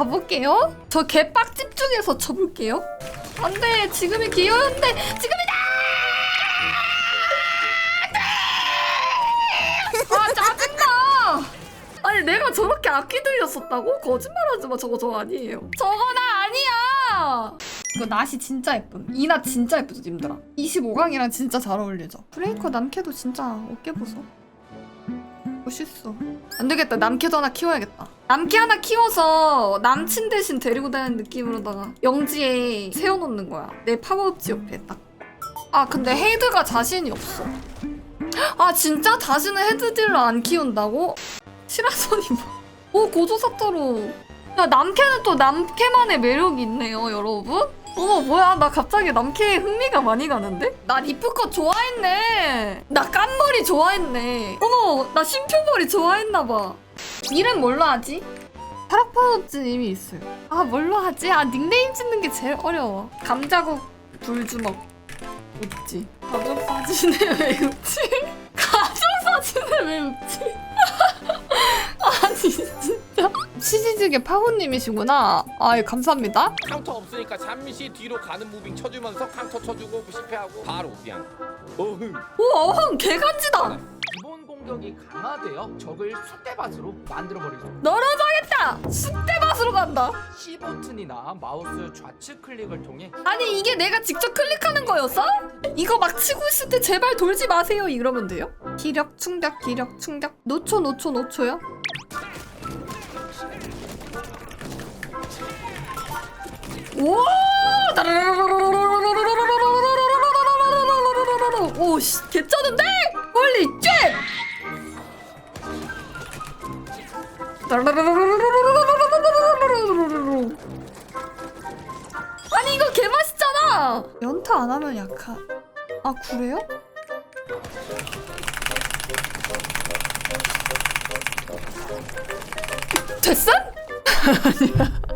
가볼게요. 저 개빡집 중에서 쳐볼게요. 안 돼 지금이 기회인데 지금이다. 아 짜증나. 아니 내가 저렇게 악기 들렸었다고? 거짓말하지 마 저거 저 아니에요. 저거 나 아니야. 이거 낫이 진짜 예쁨. 이낫 진짜 예쁘죠 님들아. 25강이랑 진짜 잘 어울리죠. 브레이커 남캐도 진짜 어깨 보소. 멋있어. 안 되겠다. 남캐도 하나 키워야겠다. 남캐 하나 키워서 남친 대신 데리고 다니는 느낌으로다가 영지에 세워놓는 거야. 내 파워업지 옆에 딱. 아 근데 헤드가 자신이 없어. 아 진짜 자신은 헤드딜을 안 키운다고? 시라소니 뭐? 오 고조사토로. 야 남캐는 또 남캐만의 매력이 있네요 여러분. 어머 뭐야 나 갑자기 남캐에 흥미가 많이 가는데? 나 리프컷 좋아했네. 나 깐머리 좋아했네. 어머 나 심표머리 좋아했나봐. 이름 뭘로 하지? 이미 있어요. 아 뭘로 하지? 아 닉네임 짓는 게 제일 어려워. 감자국 불주먹 웃지. 가족 사진에 왜 웃지? 가족 사진에 왜 웃지? 치즈즈게 파호님이시구나. 아 감사합니다. 카운터 없으니까 잠시 뒤로 가는 무빙 쳐주면서 카운터 쳐주고 실패하고 바로 그냥 어흥 오 어흥 개간지다. 기본 공격이 강화되어 적을 숫대밭으로 만들어버리죠. 널어져야겠다. 쑥대밭으로 간다. C 버튼이나 마우스 좌측 클릭을 통해 아니 이게 내가 직접 클릭하는 거였어? 이거 막 치고 있을 때 제발 돌지 마세요 이러면 돼요? 기력 충격 기력 충격 노초 노초 노초요? 오! 오 씨 개쩌는데? 홀리 쉣! 아니 이거 개 맛있잖아. 연타 안 하면 약하. 아 그래요? 됐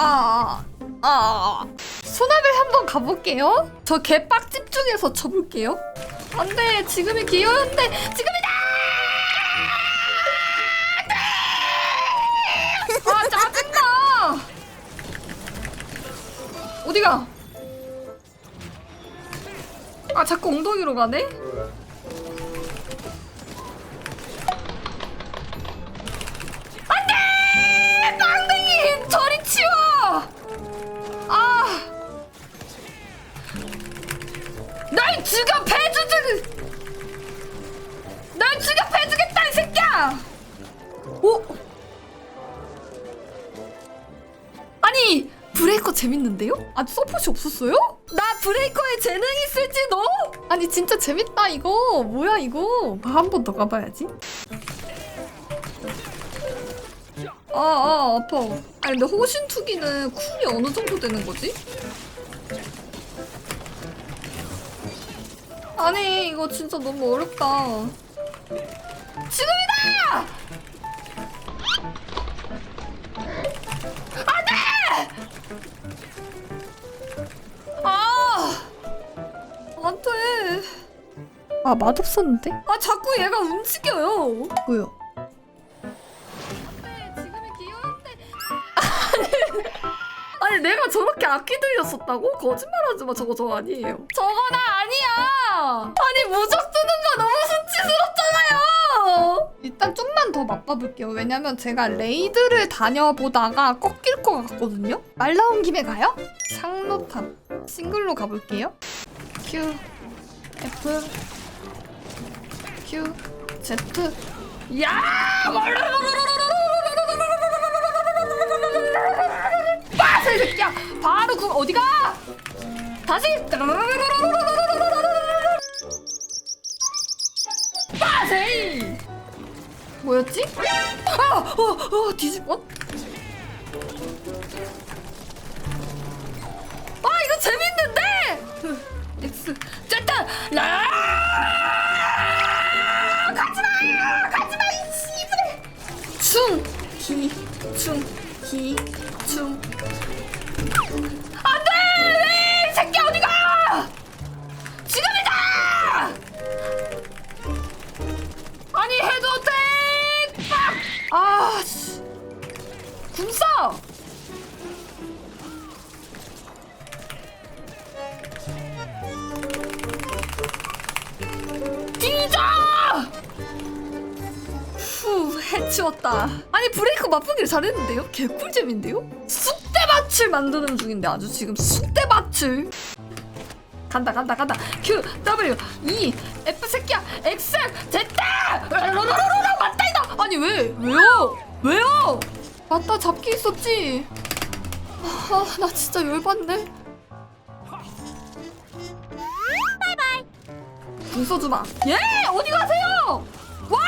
아, 아, 아, 아. 소나벨 한번 가볼게요. 저 개빡집 중에서 쳐볼게요. 안 돼, 지금이 기회인데 지금이다! 아 짜증나! 어디가? 아 자꾸 엉덩이로 가네? 죽여 패주주! 날 죽여 패주겠다 이 새끼야! 오! 아니 브레이커 재밌는데요? 아직 서폿이 없었어요? 나 브레이커에 재능 있을지도? 아니 진짜 재밌다 이거 뭐야 이거 한번 더 가봐야지 아아 아, 아파 아니 근데 호신투기는 쿨이 어느 정도 되는 거지? 아니 이거 진짜 너무 어렵다 지금이다! 아! 안 돼. 아, 맛없었는데? 아, 자꾸 얘가 움직여요. 뭐야? 아니, 내가 저렇게 악기 들렸었다고? 거짓말하지 마. 저거 저 아니에요. 저거 나 아니야. 아니, 무적 뜨는 거 너무 수치스럽잖아요. 일단 좀만 더 맛봐볼게요. 왜냐면 제가 레이드를 다녀보다가 꺾일 것 같거든요. 말 나온 김에 가요? 상로탑 싱글로 가볼게요. Q F Q Z 야! 이 새끼야! 바로 그 어디가? 다시 빠세이! 뭐였지? 아! 어! 어! 뒤집 어? 아 이거 재밌는데! X 쨌다! 라! 후 해치웠다. 아니 브레이크 맛보기를 잘했는데요? 개꿀잼인데요? 쑥대밭을 만드는 중인데 아주 지금 쑥대밭을. 간다 간다 간다. Q W E F 새끼야 X 됐다 로로로로로 맞다 이거 아니 왜 왜요? 왜요? 맞다 잡기 있었지? 아 나 진짜 열받네 궁 써주마 예 어디 가세요 와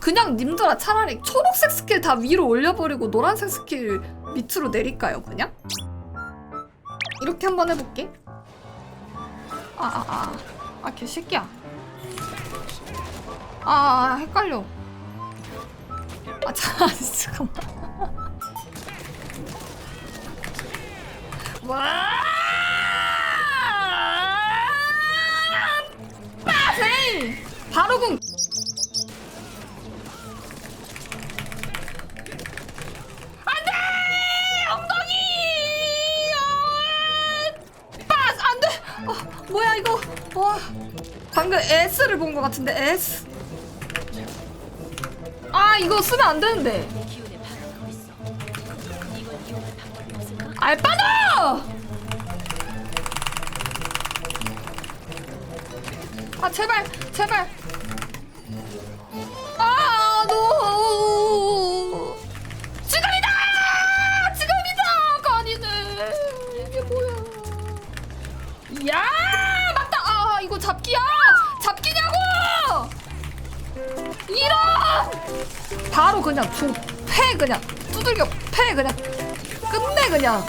그냥 님들아 차라리 초록색 스킬 다 위로 올려버리고 노란색 스킬 밑으로 내릴까요 그냥? 이렇게 한번 해볼게. 아, 아, 아. 아, 개새끼야. 아, 아, 헷갈려. 아, 자, 잠깐만. 와! 바로 궁! 아! 아, 뭐야, 이거. 와. 방금 S를 본 것 같은데, S. 아, 이거 쓰면 안 되는데. 알바노! 아, 제발, 제발. 이거 잡기야! 잡기냐고! 이런! 바로 그냥 조패 그냥. 두들겨 패 그냥. 끝내 그냥.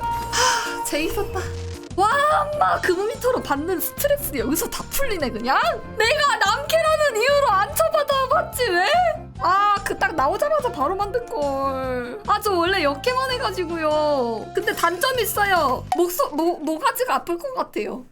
하 재밌었다. 와 엄마 금미터로 받는 스트레스 여기서 다 풀리네 그냥? 내가 남캐라는 이유로 안 쳐받아 봤지 왜? 아 그 딱 나오자마자 바로 만들걸. 아 저 원래 역캐만 해가지고요. 근데 단점이 있어요. 목소 모, 모가지가 아플 것 같아요